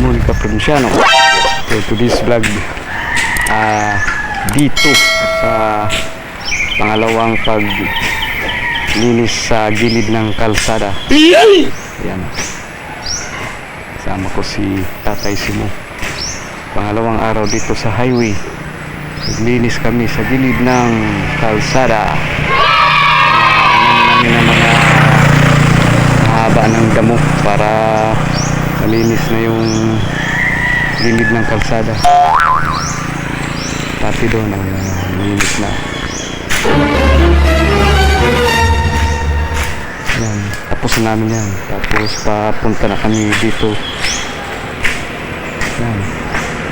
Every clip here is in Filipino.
Monica Provinciano. So today's vlog ah dito sa pangalawang paglinis sa gilid ng kalsada. Yan. Kasama ko si Tatay Simo. Pangalawang araw dito sa highway. Naglinis kami sa gilid ng kalsada. Ano namin ang mga mahaba ng damo para malinis na yung gilid ng kalsada. Pati doon ang uh, malinis na. Yan, tapos na namin yan. Tapos papunta na kami dito. Yan.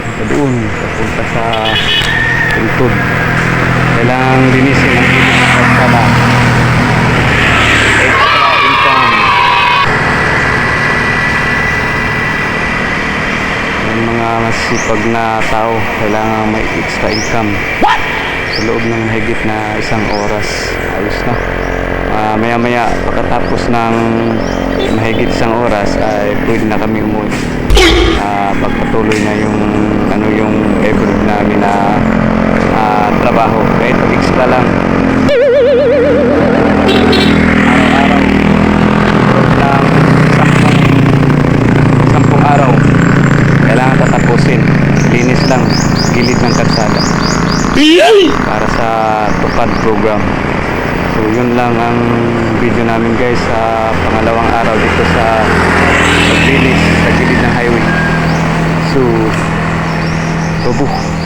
Punta doon, papunta sa Tuntod. Kailangan linisin ang gilid ng kalsada. Extra income. Yung mga masipag na tao, kailangan may extra income. Sa loob ng mahigit na isang oras, ayos na. Ah, maya-maya, pagkatapos ng mahigit isang oras, ay pwede na kami umuwi. Ah, pagpatuloy na yung ano yung every namin na ah, trabaho. Kahit extra lang. Para sa tupad program. So yun lang ang video namin guys sa pangalawang araw dito sa paglinis sa gilid ng highway. So, tubo.